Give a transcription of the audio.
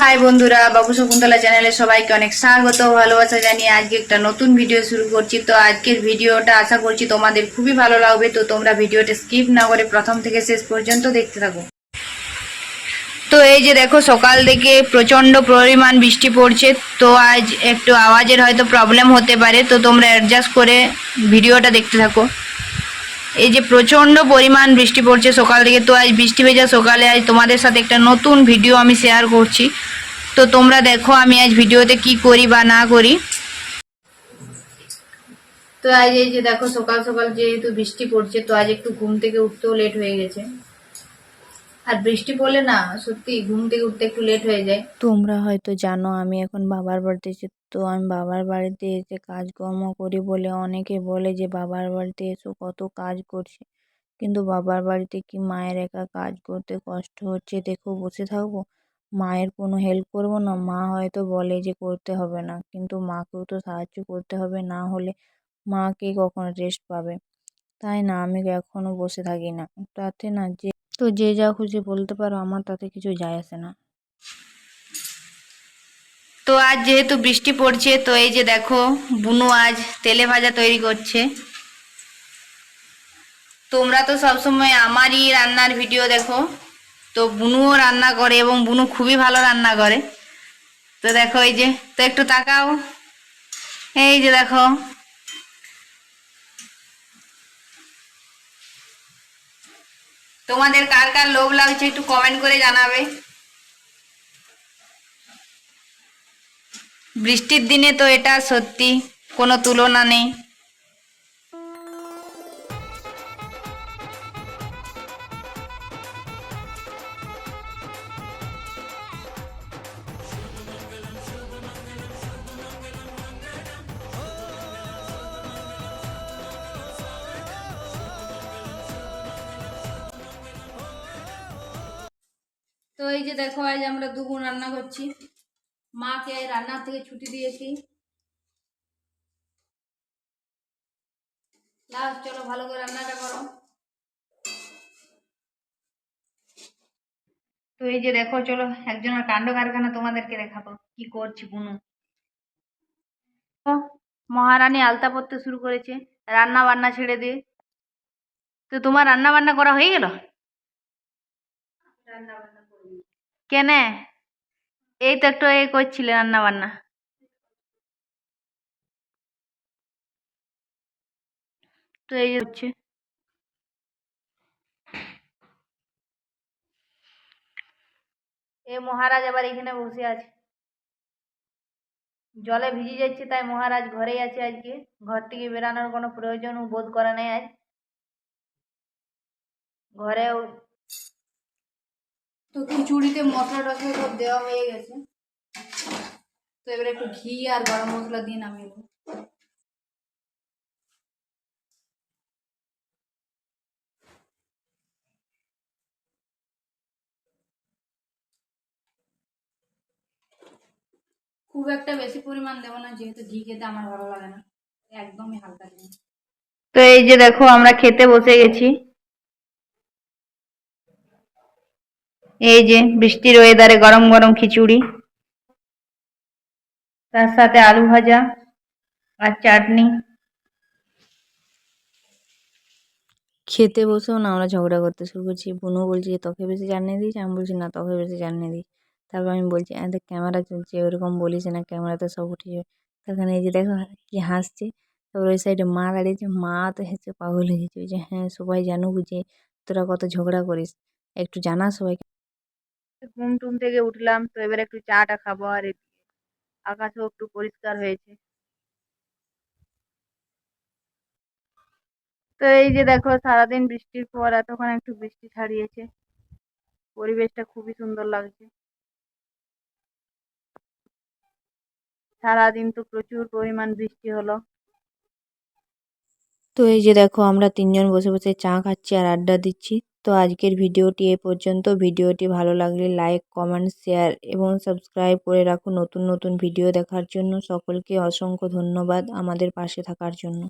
High বন্ধুরা, বাবু শকুন্তলা চ্যানেলে সবাইকে অনেক স্বাগত, ভালোবাসা জানিয়ে আজকে একটা নতুন ভিডিও শুরু করছি। তো আজকের ভিডিওটা আশা করছি তোমাদের খুবই ভালো লাগবে। তো তোমরা ভিডিওটা স্কিপ না করে প্রথম থেকে শেষ পর্যন্ত দেখতে থাকো। তো এই যে দেখো, সকাল থেকে প্রচণ্ড পরিমাণ বৃষ্টি পড়ছে। তো আজ একটু আওয়াজের হয়তো প্রবলেম হতে পারে। তো তোমরা অ্যাডজাস্ট করে ভিডিওটা দেখতে থাকো। এই যে প্রচণ্ড পরিমাণ বৃষ্টি পড়ছে, সকাল থেকে তো আজ বৃষ্টি ভেজা, সকালে আজ তোমাদের সাথে একটা নতুন ভিডিও আমি শেয়ার করছি। তো তোমরা দেখো আমি আজ ভিডিওতে কি করি বা না করি। তো আজ এই যে দেখো, সকাল সকাল যেহেতু বৃষ্টি পড়ছে, তো আজ একটু ঘুম থেকে উঠতেও লেট হয়ে গেছে। আর বৃষ্টি পড়লে না, সত্যি ঘুম থেকে উঠতে একটু লেট হয়ে যায়। তোমরা হয়তো জানো, আমি এখন বাবার বাড়িতে তো আমি বাবার বাড়িতে এসে কাজকর্ম করি বলে অনেকে বলে যে, বাবার বাড়িতে এসো, কত কাজ করছে। কিন্তু বাবার বাড়িতে কি মায়ের একা কাজ করতে কষ্ট হচ্ছে দেখো বসে থাকব? মায়ের কোনো হেল্প করব না? মা হয়তো বলে যে, করতে হবে না। কিন্তু মাকেও তো সাহায্য করতে হবে, না হলে মাকে কখন রেস্ট পাবে? তাই না, আমি এখনও বসে থাকি না। তাতে না যে, তো যে যা খুশি বলতে পারো, আমার তাতে কিছু যায় আসে না। তো আজ যেহেতু বৃষ্টি পড়ছে, তো এই যে দেখো বুনু আজ তেলে ভাজা তৈরি করছে। তোমরা তো সবসময় আমারই রান্নার ভিডিও দেখো। তো বুনুও রান্না করে এবং বুনু খুবই ভালো রান্না করে। তো দেখো এই যে, তো একটু তাকাও। এই যে দেখো। তোমাদের কার কার লোভ লাগছে একটু কমেন্ট করে জানাবে। বৃষ্টির দিনে তো এটা সত্যি, কোনো তুলনা নেই। তো এই যে দেখো, আজ আমরা দুগুণ রান্না করছি। মাকে রান্নার থেকে ছুটি দিয়েছি। লাও চলো ভালো করে রান্নাটা করো। তো এই যে দেখো চলো একজনের কাণ্ড কারখানা তোমাদেরকে দেখাবো। কি করছি বুনু? মহারানী আলতা পড়তে শুরু করেছে রান্না বান্না ছেড়ে দিয়ে। তো তোমার রান্না বান্না করা হয়ে গেল? কেনে? এই তো একটু এ করছিলে রান্না বান্না তো এই হচ্ছে। এ মহারাজ আবার এখানে বসে আছে। জলে ভিজে যাচ্ছে, তাই মহারাজ ঘরেই আছে আজকে। ঘর থেকে বেরানোর কোনো প্রয়োজন বোধ করে নেই আজ। ঘরেও তো খিচুড়িতে মশলা টসলা সব দেওয়া হয়ে গেছে। তো এবারে একটু ঘি আর গরম মশলা দিয়ে নামিয়ে দেবো খুব একটা বেশি পরিমাণ দেবো না, যেহেতু ঘি খেতে আমার ভালো লাগে না। একদমই হালকা জিনিস। তো এই যে দেখো, আমরা খেতে বসে গেছি। এই যে বৃষ্টির ওয়েদারে গরম গরম খিচুড়ি, তার সাথে আলু ভাজা আর চাটনি। খেতে বসেও না, আমরা ঝগড়া করতে শুরু করছি। বুনু বলছি তোকে বেশি জানিয়ে দিস আমি বলছি, না, তোকে বেশি জানিয়ে দিস তারপর আমি বলছি এত ক্যামেরা চলছে, ওরকম বলিস না ক্যামেরাতে সব উঠে যাবে। তখন এই যে দেখো, কি হাসছে। তারপর ওই সাইডে মা দাঁড়িয়েছে, মা তো হেসে পাগল হয়ে গেছে। যে হ্যাঁ সবাই জানুক যে, তোরা কত ঝগড়া করিস। একটু জানা সবাইকে। ঘুম টুম থেকে উঠলাম তো এবার একটু চা টা খাব আর এ- আকাশও একটু পরিষ্কার হয়েছে। তো এই যে দেখো সারাদিন বৃষ্টির পর এতক্ষণ একটু বৃষ্টি ছাড়িয়েছে। পরিবেশটা খুবই সুন্দর লাগছে। সারাদিন তো প্রচুর পরিমাণ বৃষ্টি হলো। তো এই যে দেখো আমরা তিনজন বসে বসে চা খাচ্ছি আর আড্ডা দিচ্ছি। তো আজকের ভিডিওটি এ পর্যন্ত। ভিডিওটি ভালো লাগলে লাইক, কমেন্ট, শেয়ার এবং সাবস্ক্রাইব করে রাখুন নতুন নতুন ভিডিও দেখার জন্য। সকলকে অসংখ্য ধন্যবাদ আমাদের পাশে থাকার জন্য।